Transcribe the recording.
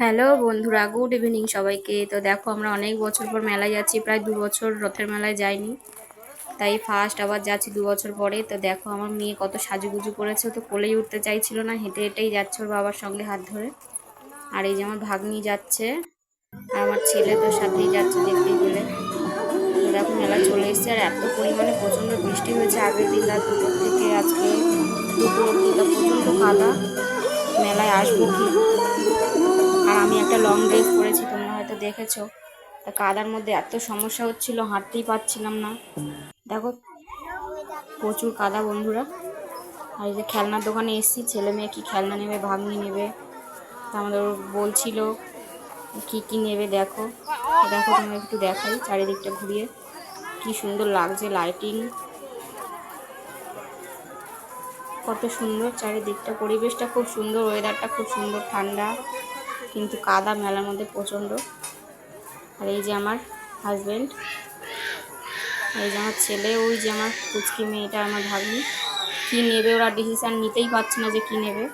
Hello বন্ধুরা, good evening সবাইকে। তো দেখো, আমরা অনেক বছর পর মেলায় যাচ্ছি, প্রায় দু বছর রথের মেলায় যাইনি। তাই ফার্স্ট আবার যাচ্ছি দু বছর পরে। তো দেখো, আমার মেয়ে কত সাজুগুজু করেছে তো কোলেই উঠতে চাইছিল না, হেঁটে হেঁটেই যাচ্ছে ওর বাবার সঙ্গে হাত ধরে। আর এই যে আমার ভাগ্নি যাচ্ছে, আর আমার ছেলে তো সাথেই যাচ্ছে দেখতে গেলে। দেখো, মেলা চলে এসছে, আর এত পরিমাণে প্রচণ্ড বৃষ্টি হয়েছে আগের দিন রাত দুপুর থেকে, আজকে দুপুর প্রচণ্ড কাদা। মেলায় আসব কি? লং ড্রেস পরেছি তোমরা হয়তো দেখেছ। তা কাদার মধ্যে এত সমস্যা হচ্ছিল, হাঁটতেই পারছিলাম না। দেখো, প্রচুর কাদা বন্ধুরা। আর এই যে খেলনার দোকানে এসেছি, ছেলে মেয়ে কী খেলনা নেবে, ভাগ্নি নেবে? তা আমাদের বলছিল, কি কি নেবে দেখো। দেখো তোমরা একটু দেখাই চারিদিকটা ঘুরিয়ে। কি সুন্দর লাগছে লাইটিং কত সুন্দর চারিদিকটা, পরিবেশটা খুব সুন্দর ওয়েদারটা খুব সুন্দর, ঠান্ডা। কিন্তু কাদা মেলার মধ্যে প্রচণ্ড। আর এই যে আমার হাজব্যান্ড এই যে আমার ছেলে, ওই যে আমার কুচকি মেয়েটা, আমার ভাগ্নি। কী নেবে ওরা ডিসিশান নিতেই পারছে না যে কী নেবে।